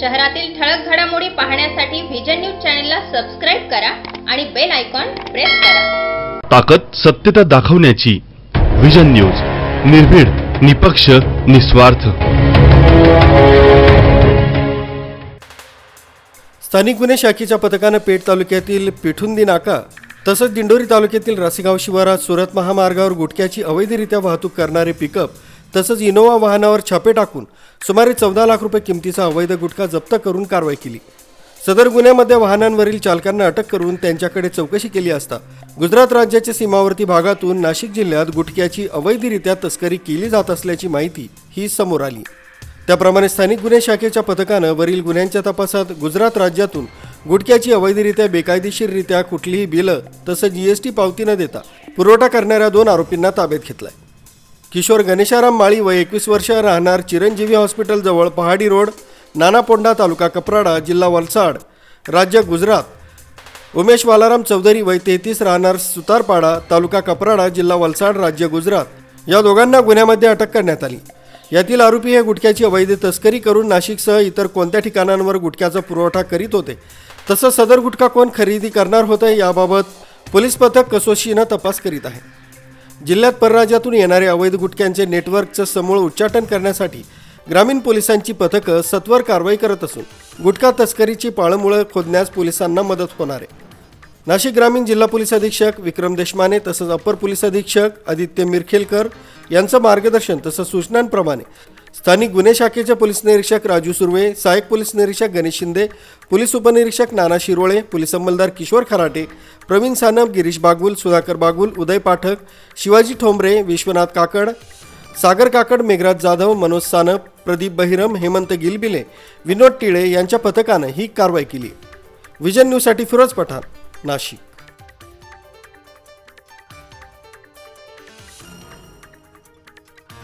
शहरातील ठळक घडामोडी पाहण्यासाठी व्हिजन न्यूज चॅनलला सबस्क्राईब करा आणि बेल आयकॉन प्रेस करा. ताकद सत्यता दाखवण्याची विजन न्यूज निर्भीड निपक्ष निस्वार्थ. स्थानिक गुन्हे शाखेच्या पथकानं पेठ तालुक्यातील पिठुंदी नाका तसंच दिंडोरी तालुक्यातील रासेगाव शिवारात सुरत महामार्गावर गुटख्याची अवैधरित्या वाहतूक करणारे पिकअप तसंच इनोवा वाहनावर छापे टाकून सुमारे चौदा लाख रुपये किमतीचा अवैध गुटखा जप्त करून कारवाई केली. सदर गुन्ह्यामध्ये वाहनांवरील चालकांना अटक करून त्यांच्याकडे चौकशी केली असता गुजरात राज्याच्या सीमावर्ती भागातून नाशिक जिल्ह्यात गुटख्याची अवैधरित्या तस्करी केली जात असल्याची माहिती ही समोर आली. त्याप्रमाणे स्थानिक गुन्हे शाखेच्या पथकानं वरील गुन्ह्यांच्या तपासात गुजरात राज्यातून गुटख्याची अवैधरित्या बेकायदेशीररित्या कुठलीही बिलं तसंच जीएसटी पावती न देता पुरवठा करणाऱ्या दोन आरोपींना ताब्यात घेतलाय. किशोर गणेशाराम माळी वय एकवीस वर्ष राहणार चिरंजीवी हॉस्पिटलजवळ पहाडी रोड नानापोंडा तालुका कपराडा जिल्हा वलसाड. राज्य गुजरात. उमेश वालाराम चौधरी वय तेहतीस राहणार सुतारपाडा तालुका कपराडा जिल्हा वलसाड राज्य गुजरात. या दोघांना गुन्ह्यामध्ये अटक करण्यात आली. यातील आरोपी हे गुटख्याची अवैध तस्करी करून नाशिकसह इतर कोणत्या ठिकाणांवर गुटख्याचा पुरवठा करीत होते तसंच सदर गुटखा कोण खरेदी करणार होतं याबाबत पोलीस पथक कसोशीनं तपास करीत आहे. जिल्ह्यात परराज्यातून येणारे अवैध गुटख्यांचे नेटवर्कचं समूळ उच्चाटन करण्यासाठी ग्रामीण पोलिसांची पथकं सत्वर कारवाई करत असून गुटखा तस्करीची पाळंमुळं खोदण्यास पोलिसांना मदत होणार आहे. नाशिक ग्रामीण जिल्हा पोलीस अधीक्षक विक्रम देशमाने तसंच अप्पर पोलीस अधीक्षक आदित्य मिरखेलकर यांचं मार्गदर्शन तसंच सूचनांप्रमाणे स्थानिक गुन्हे शाखेचे पोलीस निरीक्षक राजू सुर्वे सहाय्यक पोलीस निरीक्षक गणेश शिंदे पोलीस उपनिरीक्षक नाना शिरोळे पोलीस अंमलदार किशोर खराटे प्रवीण सानप गिरीश बागुल सुधाकर बागुल उदय पाठक शिवाजी ठोंबरे विश्वनाथ काकड सागर काकड मेघराज जाधव मनोज सानप प्रदीप बहिरम हेमंत गिलबिले विनोद टिळे यांच्या पथकानं ही कारवाई केली. विजन न्यूजसाठी फिरोज पठाण नाशिक.